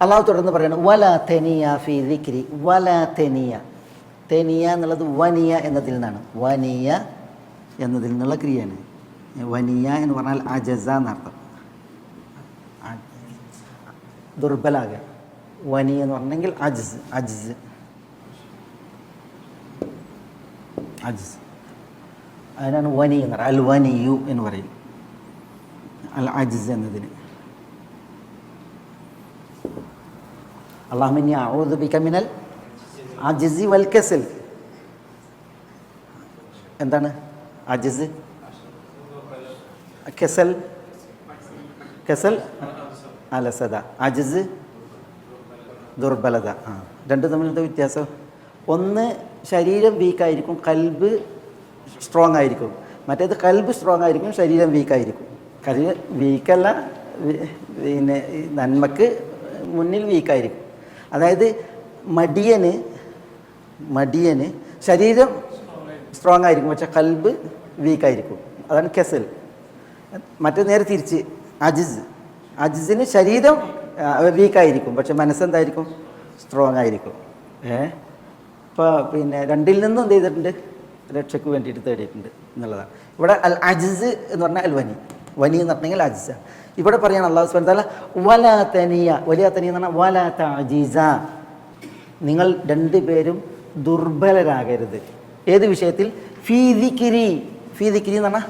അള്ളാഹു തുടർന്ന് പറയണം വല തെനിയ ഫി ദിക്രി വല തെനിയ. തെനിയ എന്നുള്ളത് വനിയ എന്നതിൽ നിന്നാണ്. വനിയ എന്നതിൽ നിന്നുള്ള ക്രിയയാണ്. വനിയ എന്ന് പറഞ്ഞാൽ അജസ എന്നർത്ഥം ദുർബലാക. വനി എന്ന് പറഞ്ഞെങ്കിൽ അജസ് അജസ്. അജസ്. അതിനാണ് വനി എന്ന് പറയുക അൽ വനിയു എന്ന് പറയും. അൽ അജസ് എന്നതിന്. അള്ളാഹുമിനി ഔദു മിനൽ അജിസി വൽ കസൽ. എന്താണ്? അജിസ്. കെസൽ. കെസൽ. അലസത അജിസ്. ദുർബലത. ആ രണ്ട് തമ്മിലത്തെ വ്യത്യാസം? ഒന്ന് ശരീരം വീക്കായിരിക്കും കൽബ് സ്ട്രോങ് ആയിരിക്കും. മറ്റേത് കൽബ് സ്ട്രോങ് ആയിരിക്കും ശരീരം വീക്കായിരിക്കും കൽബ് വീക്കല്ല പിന്നെ നന്മക്ക് മുന്നിൽ വീക്കായിരിക്കും. അതായത് മടിയന് മടിയന് ശരീരം സ്ട്രോങ് ആയിരിക്കും. പക്ഷെ കൽബ് വീക്കായിരിക്കും. അതാണ് കെസൽ. മറ്റേ നേരെ തിരിച്ച് അജിസ്. അജിസിന് ശരീരം വീക്കായിരിക്കും. പക്ഷെ മനസ്സെന്തായിരിക്കും സ്ട്രോങ് ആയിരിക്കും. ഏ? ഇപ്പോൾ പിന്നെ രണ്ടിൽ നിന്നും എന്ത് ചെയ്തിട്ടുണ്ട്? രക്ഷയ്ക്ക് വേണ്ടിയിട്ട് തേടിയിട്ടുണ്ട് എന്നുള്ളതാണ്. ഇവിടെ അൽ അജിസ് എന്ന് പറഞ്ഞാൽ അൽ വനി എന്ന് പറഞ്ഞെങ്കിൽ അജിസ. ഇവിടെ പറയാണ് അള്ളാഹു സുബാൻ വ വലാ തനിയ വലിയ തനിയ എന്ന് പറഞ്ഞാൽ വലാ തഅജീസ നിങ്ങൾ രണ്ടുപേരും ദുർബലരാകരുത്. ഏത് വിഷയത്തിൽ? ഫീ ദിക്രി. എന്ന് പറഞ്ഞാൽ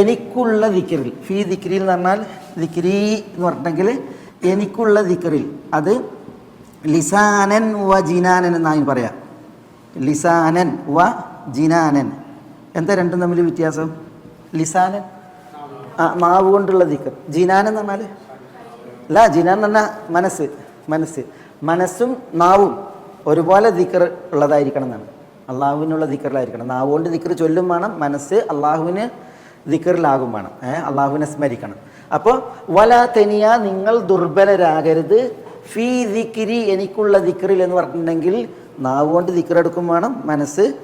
എനിക്കുള്ള ദിക്കറിൽ ഫീ ദിക്കിരി എന്ന് പറഞ്ഞാൽ ദിക്കിരി എന്ന് പറഞ്ഞെങ്കിൽ എനിക്കുള്ള ദിക്കറിൽ അത് ലിസാനൻ വ ജിനാനൻ എന്നാണ് പറയാം. ലിസാനൻ വ ജിനാനൻ. എന്താ രണ്ടും തമ്മിൽ വ്യത്യാസം? ലിസാനൻ ആ മാവ് കൊണ്ടുള്ള ദിക്കർ. ജിനാൻ എന്ന് പറഞ്ഞാൽ അല്ല ജിനാൻ എന്ന് പറഞ്ഞാൽ മനസ്സ് മനസ്സ്. മനസ്സും നാവും ഒരുപോലെ ദിക്കർ ഉള്ളതായിരിക്കണം എന്നാണ്. അള്ളാഹുവിനുള്ള ദിക്കറിലായിരിക്കണം. നാവ് കൊണ്ട് ദിക്കർ ചൊല്ലും വേണം മനസ്സ് അള്ളാഹുവിന് ദിക്കറിലാകും വേണം. ഏഹ് അള്ളാഹുവിനെ സ്മരിക്കണം. അപ്പോൾ വല തെനിയ നിങ്ങൾ ദുർബലരാകരുത്. ഫീ ദിക്കിരി എനിക്കുള്ള ദിക്കറിൽ എന്ന് പറഞ്ഞിട്ടുണ്ടെങ്കിൽ നാവ് കൊണ്ട് ദിക്കറെടുക്കും വേണം മനസ്സ്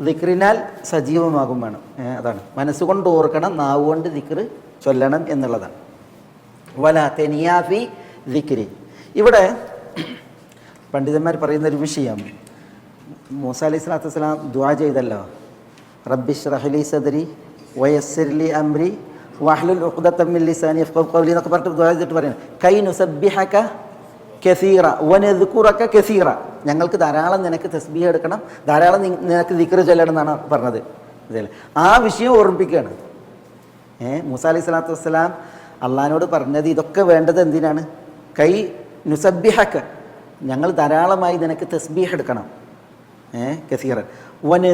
ദിക്റിനാൽ സജീവമാകും വേണം. അതാണ്. മനസ്സുകൊണ്ട് ഓർക്കണം നാവ് കൊണ്ട് ദിക്റ് ചൊല്ലണം എന്നുള്ളതാണ്. വല തെനിയാഫി ദിക്രി. ഇവിടെ പണ്ഡിതന്മാർ പറയുന്ന ഒരു വിഷയം മൂസ അലൈഹി സ്വലാത്തു വസ്സലാം ദ്വാ ചെയ്തല്ലോ. റബ്ബിഷ് റഹ്ലി സദരി വയസ്സിർലി അംരി വഹ്ലുൽ സാനി കൗലി എന്നൊക്കെ പറഞ്ഞിട്ട് ദ്വാ ചെയ്തിട്ട് പറയുന്നത് കൈ നുസബ്ബിഹക കെസീറ വനദ്കുറക കെസീറ. ഞങ്ങൾക്ക് ധാരാളം നിനക്ക് തസ്ബീഹ് എടുക്കണം ധാരാളം നിനക്ക് ദിക്ർ ചൊല്ലണം എന്നാണ് പറഞ്ഞത്. ആ വിഷയം ഓർമ്മിപ്പിക്കുകയാണ്. ഏ മൂസ അലൈഹി സ്വലാത്തു വസ്സലാം അള്ളഹാനോട് പറഞ്ഞത് ഇതൊക്കെ വേണ്ടത് എന്തിനാണ്? കൈ നുസബ്ബിഹക്ക്. ഞങ്ങൾ ധാരാളമായി നിനക്ക് തസ്ബീഹ് എടുക്കണം. ഏ കസീറൻ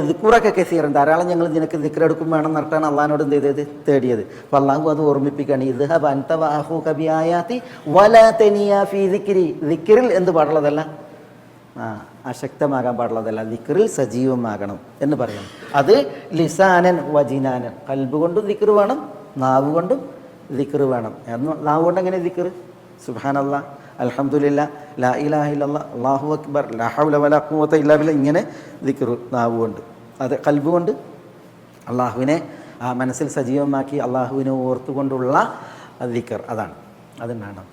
ദിക്കുറൊക്കെ കസീറൻ ധാരാളം ഞങ്ങൾ നിനക്ക് ദിക്കറെടുക്കും വേണം എന്നിട്ടാണ് അള്ളഹാനോട് എന്ത് ചെയ്തത്? തേടിയത്. അപ്പോൾ അള്ളാഹു അത് ഓർമ്മിപ്പിക്കുകയാണ്. ഇത് അൻത വാഹു കബിയായാത്തി വല തെനിയ ഫീ ദിക്കിരി ദിക്റിൽ എന്ത് പാടുള്ളതല്ല? അശക്തമാകാൻ പാടുള്ളതല്ല. ദിക്റിൽ സജീവമാകണം എന്ന് പറയണം. അത് ലിസാനൻ വജിനാനൻ. കൽബ് കൊണ്ടും ദിക്ർ വേണം നാവ് കൊണ്ടും ദിക്ർ വേണം. നാവ് കൊണ്ട് എങ്ങനെ ദിക്ർ? സുബാനല്ല അലഹമുല്ല ലാ ഇലാഹ അള്ളാഹു അക്ബർ ലാ ഹൗല വലാ ഖുവത ഇല്ലാ ബില്ല ഇങ്ങനെ ദിക്ർ നാവ് കൊണ്ട്. അത് കൽബ് കൊണ്ട് അള്ളാഹുവിനെ ആ മനസ്സിൽ സജീവമാക്കി അള്ളാഹുവിനെ ഓർത്തുകൊണ്ടുള്ള ദിക്ർ. അതാണ്. അതുണ്ടാകണം